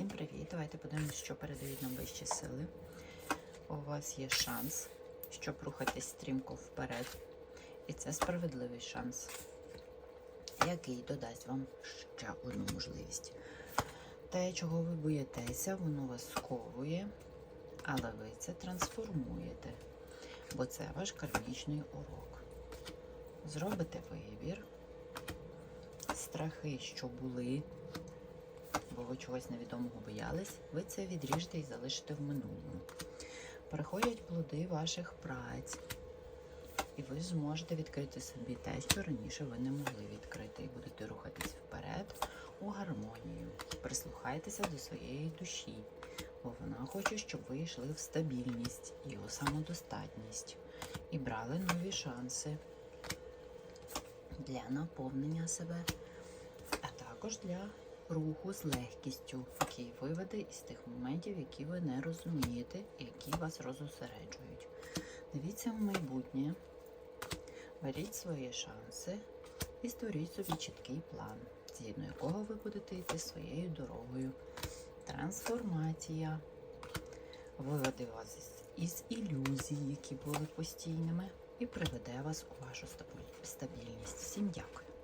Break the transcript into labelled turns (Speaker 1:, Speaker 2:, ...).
Speaker 1: Всім привіт! Давайте подивимось, що передають нам вищі сили. У вас є шанс, щоб рухатись стрімко вперед. І це справедливий шанс, який додасть вам ще одну можливість. Те, чого ви боїтеся, воно вас сковує, але ви це трансформуєте, бо це ваш кармічний урок. Зробите вибір, страхи, що були, ви чогось невідомого боялись, ви це відріжете і залишите в минулому. Приходять плоди ваших праць, і ви зможете відкрити собі те, що раніше ви не могли відкрити, і будете рухатись вперед у гармонію. Прислухайтеся до своєї душі, бо вона хоче, щоб ви йшли в стабільність і у самодостатність і брали нові шанси для наповнення себе, а також для руху з легкістю, який виведе із тих моментів, які ви не розумієте які вас розосереджують. Дивіться в майбутнє, беріть свої шанси і створіть собі чіткий план, згідно якого ви будете йти своєю дорогою. Трансформація виведе вас із ілюзій, які були постійними, і приведе вас у вашу стабільність. Всім дякую.